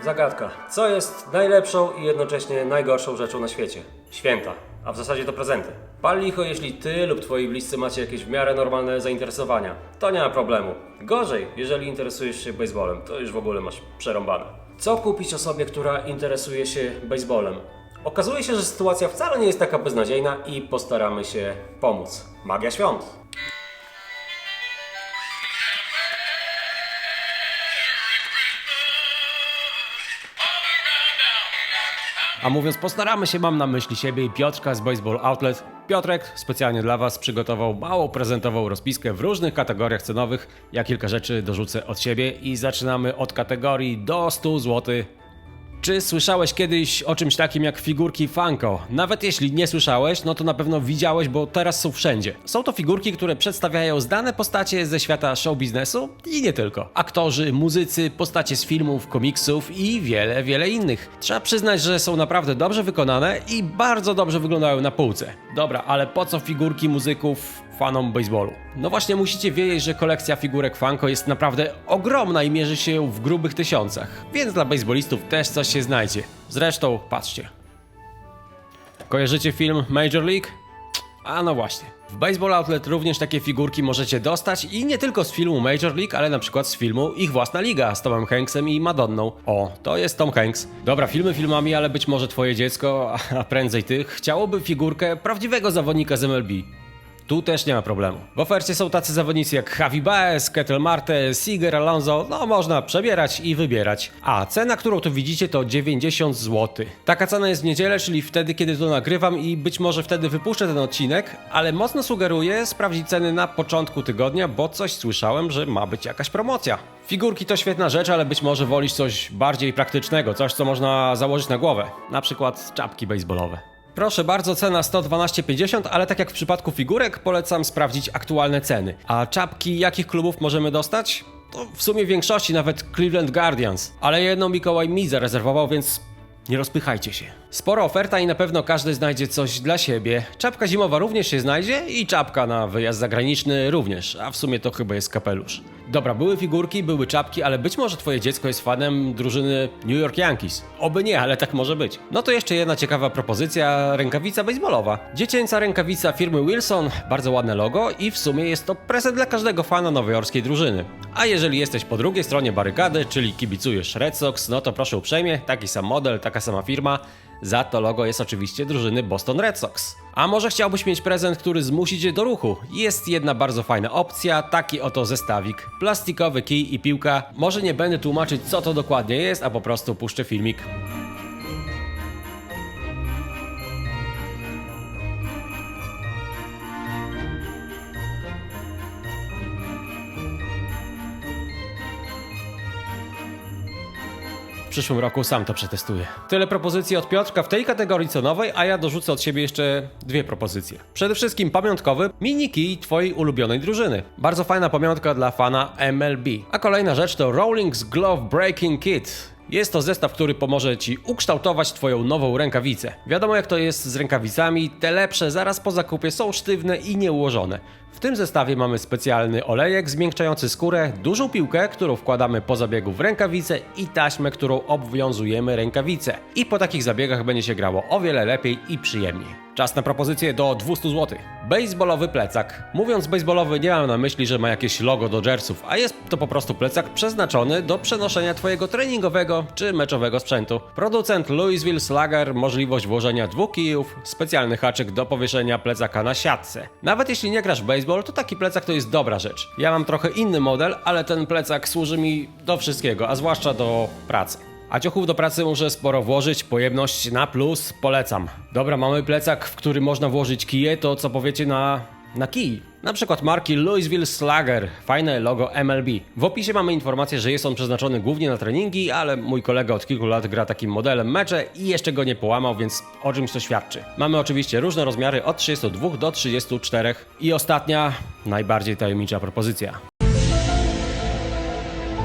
Zagadka. Co jest najlepszą i jednocześnie najgorszą rzeczą na świecie? Święta, a w zasadzie to prezenty. Pal licho, jeśli ty lub twoi bliscy macie jakieś w miarę normalne zainteresowania. To nie ma problemu. Gorzej, jeżeli interesujesz się baseballem, to już w ogóle masz przerąbane. Co kupić osobie, która interesuje się baseballem? Okazuje się, że sytuacja wcale nie jest taka beznadziejna i postaramy się pomóc. Magia świąt. A mówiąc postaramy się, mam na myśli siebie i Piotrka z Baseball Outlet. Piotrek specjalnie dla Was przygotował małą prezentową rozpiskę w różnych kategoriach cenowych. Ja kilka rzeczy dorzucę od siebie i zaczynamy od kategorii do 100 zł. Czy słyszałeś kiedyś o czymś takim jak figurki Funko? Nawet jeśli nie słyszałeś, no to na pewno widziałeś, bo teraz są wszędzie. Są to figurki, które przedstawiają znane postacie ze świata show biznesu i nie tylko. Aktorzy, muzycy, postacie z filmów, komiksów i wiele, wiele innych. Trzeba przyznać, że są naprawdę dobrze wykonane i bardzo dobrze wyglądają na półce. Dobra, ale po co figurki muzyków fanom baseballu. No właśnie musicie wiedzieć, że kolekcja figurek Funko jest naprawdę ogromna i mierzy się w grubych tysiącach, więc dla baseballistów też coś się znajdzie. Zresztą, patrzcie. Kojarzycie film Major League? A no właśnie. W Baseball Outlet również takie figurki możecie dostać i nie tylko z filmu Major League, ale na przykład z filmu Ich Własna Liga z Tomem Hanksem i Madonną. O, to jest Tom Hanks. Dobra, filmy filmami, ale być może twoje dziecko, a prędzej ty, chciałoby figurkę prawdziwego zawodnika z MLB. Tu też nie ma problemu. W ofercie są tacy zawodnicy jak Javi Baez, Ketel Marte, Seager, Alonso, no można przebierać i wybierać. A cena, którą tu widzicie to 90 zł. Taka cena jest w niedzielę, czyli wtedy, kiedy to nagrywam i być może wtedy wypuszczę ten odcinek, ale mocno sugeruję sprawdzić ceny na początku tygodnia, bo coś słyszałem, że ma być jakaś promocja. Figurki to świetna rzecz, ale być może wolisz coś bardziej praktycznego, coś co można założyć na głowę, na przykład czapki baseballowe. Proszę bardzo, cena 112,50, ale tak jak w przypadku figurek, polecam sprawdzić aktualne ceny. A czapki jakich klubów możemy dostać? To w sumie w większości nawet Cleveland Guardians, ale jedną Mikołaj mi zarezerwował, więc nie rozpychajcie się. Spora oferta i na pewno każdy znajdzie coś dla siebie. Czapka zimowa również się znajdzie i czapka na wyjazd zagraniczny również, a w sumie to chyba jest kapelusz. Dobra, były figurki, były czapki, ale być może twoje dziecko jest fanem drużyny New York Yankees. Oby nie, ale tak może być. No to jeszcze jedna ciekawa propozycja, rękawica baseballowa. Dziecięca rękawica firmy Wilson, bardzo ładne logo i w sumie jest to prezent dla każdego fana nowojorskiej drużyny. A jeżeli jesteś po drugiej stronie barykady, czyli kibicujesz Red Sox, no to proszę uprzejmie, taki sam model, taka sama firma, za to logo jest oczywiście drużyny Boston Red Sox. A może chciałbyś mieć prezent, który zmusi cię do ruchu? Jest jedna bardzo fajna opcja, taki oto zestawik. Plastikowy kij i piłka. Może nie będę tłumaczyć co to dokładnie jest, a po prostu puszczę filmik. Przyszłym roku sam to przetestuję. Tyle propozycji od Piotrka w tej kategorii cenowej, a ja dorzucę od siebie jeszcze dwie propozycje. Przede wszystkim pamiątkowy mini key twojej ulubionej drużyny. Bardzo fajna pamiątka dla fana MLB. A kolejna rzecz to Rollings Glove Breaking Kit. Jest to zestaw, który pomoże Ci ukształtować Twoją nową rękawicę. Wiadomo jak to jest z rękawicami, te lepsze zaraz po zakupie są sztywne i nieułożone. W tym zestawie mamy specjalny olejek zmiękczający skórę, dużą piłkę, którą wkładamy po zabiegu w rękawicę i taśmę, którą obwiązujemy rękawicę. I po takich zabiegach będzie się grało o wiele lepiej i przyjemniej. Czas na propozycję do 200 zł. Baseballowy plecak. Mówiąc baseballowy nie mam na myśli, że ma jakieś logo Dodgersów, a jest to po prostu plecak przeznaczony do przenoszenia Twojego treningowego czy meczowego sprzętu. Producent Louisville Slugger możliwość włożenia dwóch kijów, specjalny haczyk do powieszenia plecaka na siatce. Nawet jeśli nie grasz w baseball, to taki plecak to jest dobra rzecz. Ja mam trochę inny model, ale ten plecak służy mi do wszystkiego, a zwłaszcza do pracy. A ciuchów do pracy muszę sporo włożyć, pojemność na plus, polecam. Dobra, mamy plecak, w który można włożyć kije, to co powiecie na, na kij? Na przykład marki Louisville Slugger, fajne logo MLB. W opisie mamy informację, że jest on przeznaczony głównie na treningi, ale mój kolega od kilku lat gra takim modelem mecze i jeszcze go nie połamał, więc o czymś to świadczy. Mamy oczywiście różne rozmiary od 32 do 34 i ostatnia, najbardziej tajemnicza propozycja.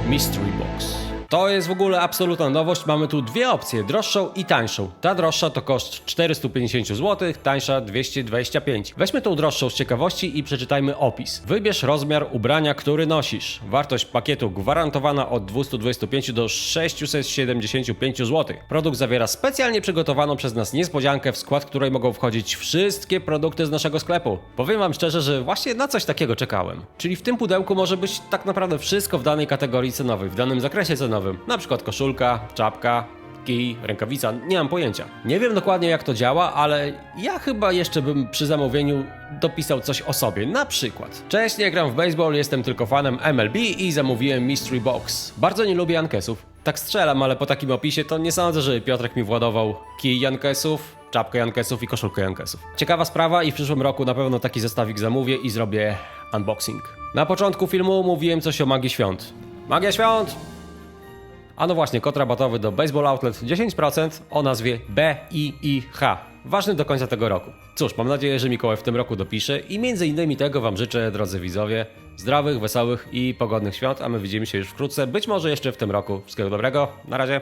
Mystery Box. To jest w ogóle absolutna nowość. Mamy tu dwie opcje, droższą i tańszą. Ta droższa to koszt 450 zł, tańsza 225. Weźmy tą droższą z ciekawości i przeczytajmy opis. Wybierz rozmiar ubrania, który nosisz. Wartość pakietu gwarantowana od 225 do 675 zł. Produkt zawiera specjalnie przygotowaną przez nas niespodziankę, w skład której mogą wchodzić wszystkie produkty z naszego sklepu. Powiem wam szczerze, że właśnie na coś takiego czekałem. Czyli w tym pudełku może być tak naprawdę wszystko w danej kategorii cenowej, w danym zakresie cenowym. Na przykład koszulka, czapka, kij, rękawica, nie mam pojęcia. Nie wiem dokładnie jak to działa, ale ja chyba jeszcze bym przy zamówieniu dopisał coś o sobie. Na przykład. Cześć, nie gram w baseball, jestem tylko fanem MLB i zamówiłem Mystery Box. Bardzo nie lubię Jankesów. Tak strzelam, ale po takim opisie to nie sądzę, że Piotrek mi władował kij Jankesów, czapkę Jankesów i koszulkę Jankesów. Ciekawa sprawa i w przyszłym roku na pewno taki zestawik zamówię i zrobię unboxing. Na początku filmu mówiłem coś o magii świąt. Magia świąt! A no właśnie, kod rabatowy do Baseball Outlet 10% o nazwie BIIH. Ważny do końca tego roku. Cóż, mam nadzieję, że Mikołaj w tym roku dopisze i między innymi tego Wam życzę, drodzy widzowie. Zdrowych, wesołych i pogodnych świąt, a my widzimy się już wkrótce, być może jeszcze w tym roku. Wszystkiego dobrego, na razie.